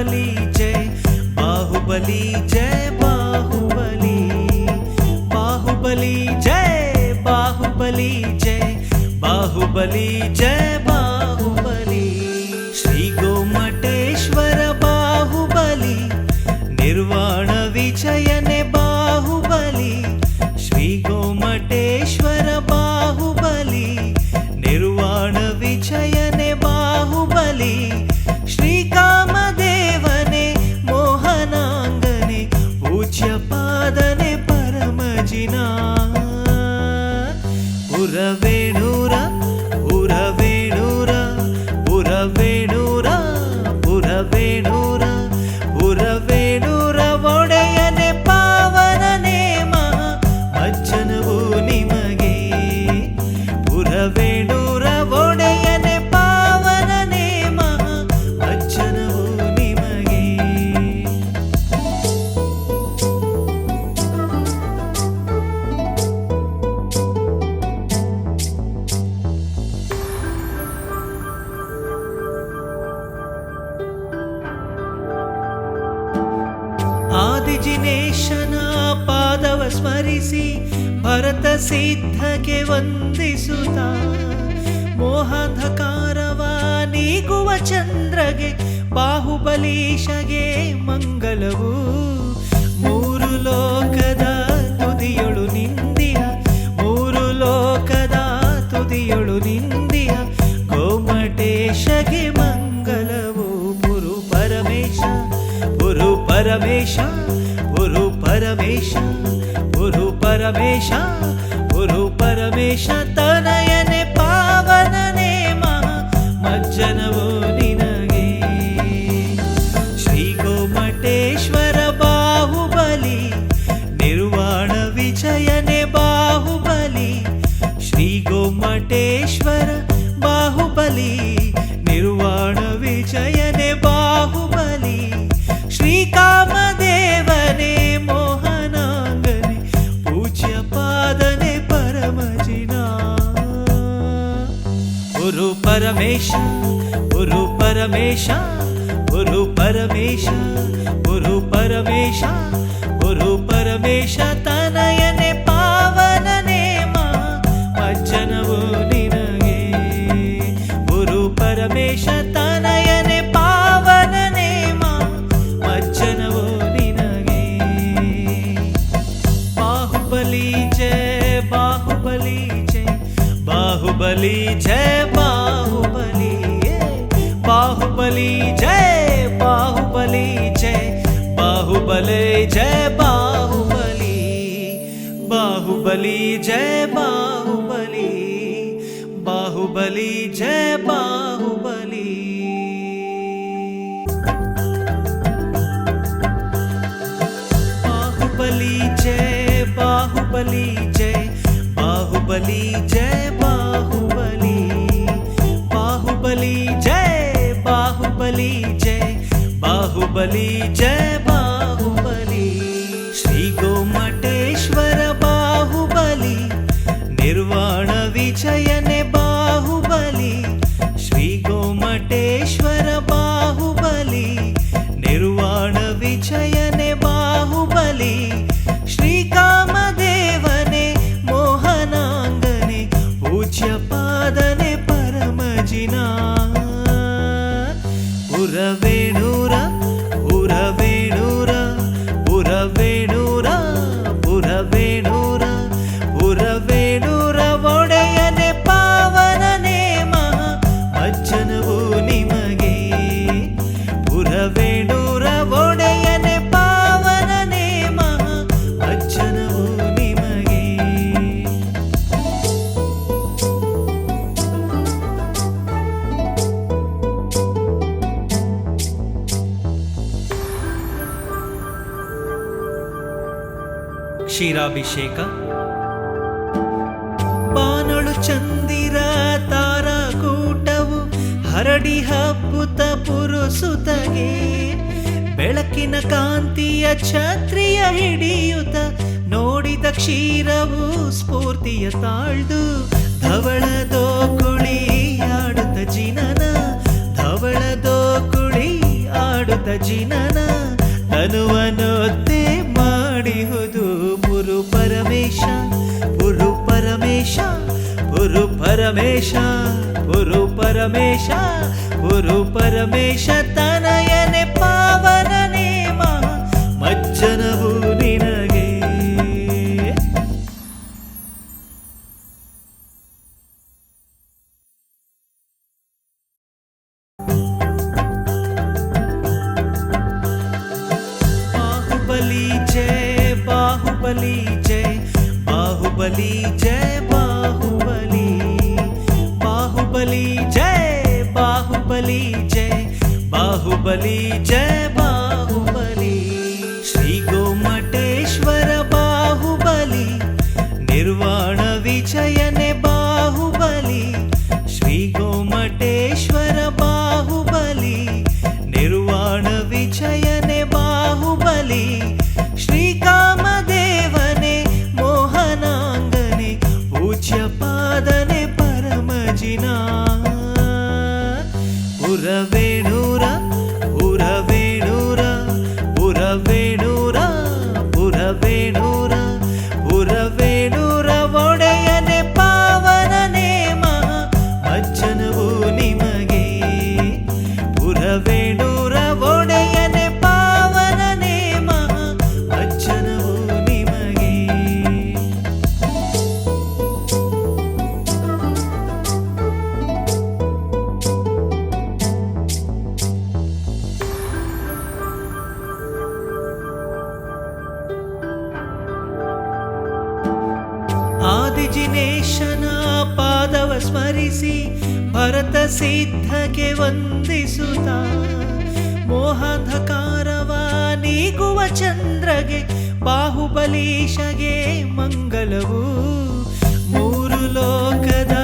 బాహుబలి జయ బాహుబలి జయ బాహుబలి బాహుబలి జయ బాహుబలి జయ బాహుబలి జయ உறவேணுரா உறவே ಸ್ಮರಿಸಿ ಭರತ ಸಿದ್ಧಕ್ಕೆ ವಂದಿಸುತ್ತ. ಮೋಹಧಕಾರವ ನೀಗುವ ಚಂದ್ರಗೆ, ಬಾಹುಬಲೀಶಗೆ ಮಂಗಲವು. ಮೂರು ಲೋಕದ ತುದಿಯೊಳು ನಿಂದಿಯ, ಮೂರು ಲೋಕದ ತುದಿಯೊಳು ನಿಂದಿಯ. ಗೋಮಟೇಶಗೆ ಮಂಗಲವು. ಗುರು ಪರಮೇಶ ಗುರು ಪರಮೇಶ. ಪರಮೇಶ, ಗುರು ಪರಮೇಶ, ತನಯನೆ ಪಾವನ ನೇಮ ಮಜ್ಜನವೋ ನಿನಗೆ. ಶ್ರೀ ಗೋಮಟೇಶ್ವರ ಬಾಹುಬಲಿ, ನಿರ್ವಾಣ ವಿಜಯನೆ ಬಾಹುಬಲಿ ಶ್ರೀ ಗೋಮಟೇಶ್ವರ ಬಾಹುಬಲಿ. ಗುರು ಪರಮೇಶ ಗುರು ಪರಮೇಶ ಗುರು ಪರಮೇಶ ಗುರು ಪರಮೇಶ ಗುರು ಪರಮೇಶ ತನಯನೆ ಪಾವನ ನೇಮ ಅಜ್ಜನವು ನಿನಗೆ ಗುರು ಪರಮೇಶ ತನಯನೆ ಪಾವನ ನೇಮ ಅಜ್ಜನವು ನಿನಗೆ ಬಾಹುಬಲಿ ಜಯ ಬಾಹುಬಲಿ ಜಯ బాహుబలి జయ బాహుబలి. బాహుబలి జయ బాహుబలి జయ బాహుబలి జయ బాహుబలి. బాహుబలి జయ బాహుబలి జయ బాహుబలి జయ బాహుబలి. శ్రీ గోమటేశ్వర బాహుబలి నిర్వా ಕ್ಷೀರಾಭಿಷೇಕ ಬಾನಳು ಚಂದಿರ ತಾರಾಕೂಟವು ಹರಡಿ ಹಬ್ಬುತ ಪುರುಸುತಗೆ. ಬೆಳಕಿನ ಕಾಂತಿಯ ಛತ್ರಿಯ ಹಿಡಿಯುತ ನೋಡಿದ ಕ್ಷೀರವು ಸ್ಫೂರ್ತಿಯ ತಾಳ್ದು. ಧವಳ ಕುಳಿ ಆಡುತ್ತ ಜಿನನ ಧವಳ ಕುಳಿ ಆಡುತ್ತ ಜಿನನ. ತನುವ గురు పరమేశ గురు పరమేశ గురు పరమేశ తనయనే. బాబలి జయ ವಿಜಿನೇಶನ ಪಾದವ ಸ್ಮರಿಸಿ ಭರತ ಸಿದ್ಧಕ್ಕೆ ವಂದಿಸುತ್ತ. ಮೋಹಧಕಾರವ ನೀಗುವ ಚಂದ್ರಗೆ ಬಾಹುಬಲೀಶಗೆ ಮಂಗಲವು. ಮೂರು ಲೋಕದ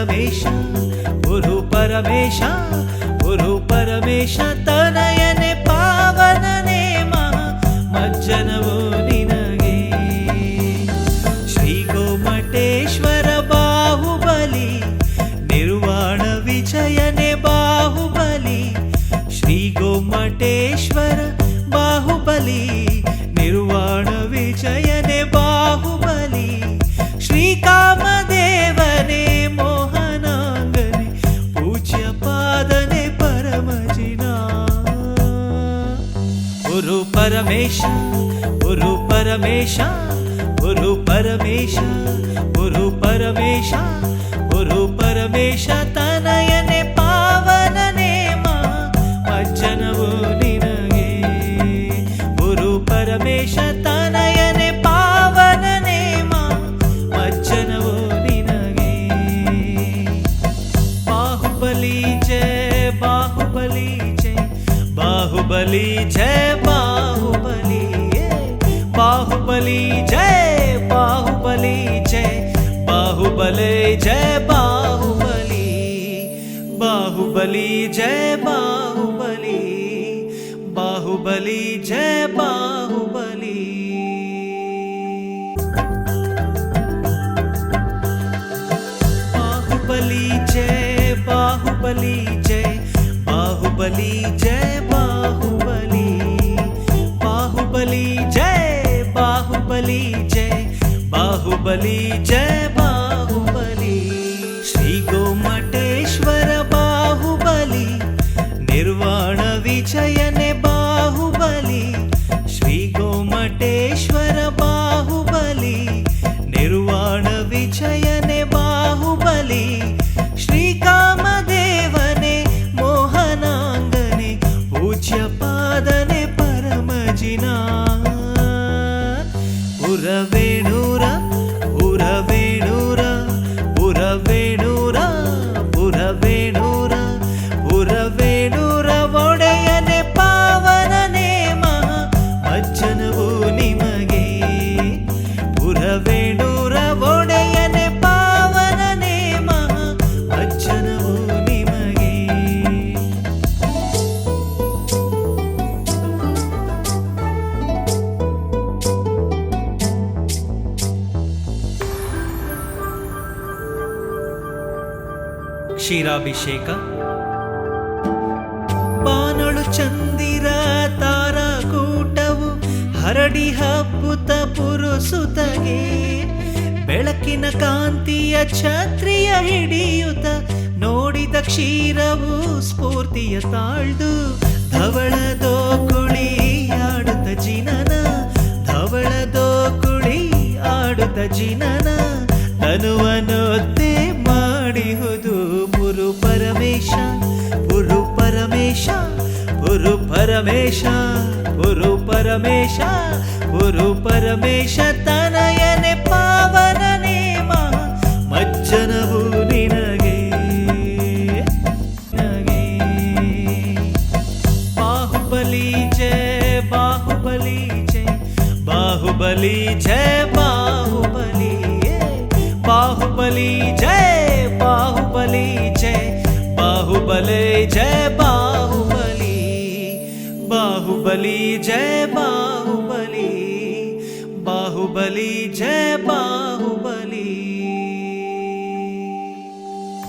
परमेश गुरु परमेश गुरु परमेश तनय परमेश गुरु परमेश गुरु परमेश गुरु परमेश तन बाहुबली जय बाहुबली जय, बाहुबले जय, बाहुबली बाहुबली जय, बाहुबली बाहुबली जय, बाहुबली। बाहुबली जय बाहुबली जय बाहुबली जय ಬಲೀಜ ಕ್ಷೀರಾಭಿಷೇಕ ಬಾನಳು ಚಂದಿರ ತಾರಾಕೂಟವು ಹರಡಿ ಹಬ್ಬುತ ಪುರುಸುತಗೆ ಬೆಳಕಿನ ಕಾಂತಿಯ ಛತ್ರಿಯ ಹಿಡಿಯುತ ನೋಡಿದ ಕ್ಷೀರವು ಸ್ಫೂರ್ತಿಯ ತಾಳ್ದು. ಧವಳದೋ ಕುಳಿ ಆಡುತ್ತ ಜಿನನ, ಧವಳದೋ ಕುಳಿ ಆಡುತ್ತ ಜಿನನ. ತನುವನೊತ್ತೆ ಪುರು ಪರಮೇಶ ಪುರು ಪರಮೇಶ ಪುರು ಪರಮೇಶ ತನಯನೆ ಪಾವನ ನೇಮ ಮಜ್ಜನವು ನಿನಗೆ ನಿನಗೆ. ಬಾಹುಬಲಿ ಜಯ ಬಾಹುಬಲಿ ಜಯ ಬಾಹುಬಲಿ ಜಯ ಬಾಹುಬಲಿ ಬಾಹುಬಲಿ ಜಯ ಬಾಹುಬಲಿ ಜಯ ಬಾಹುಬಲಿ ಜಯ ಬಾಹುಬಲಿ बाहुबली जय बाहुबली बाहुबली जय बाहुबली।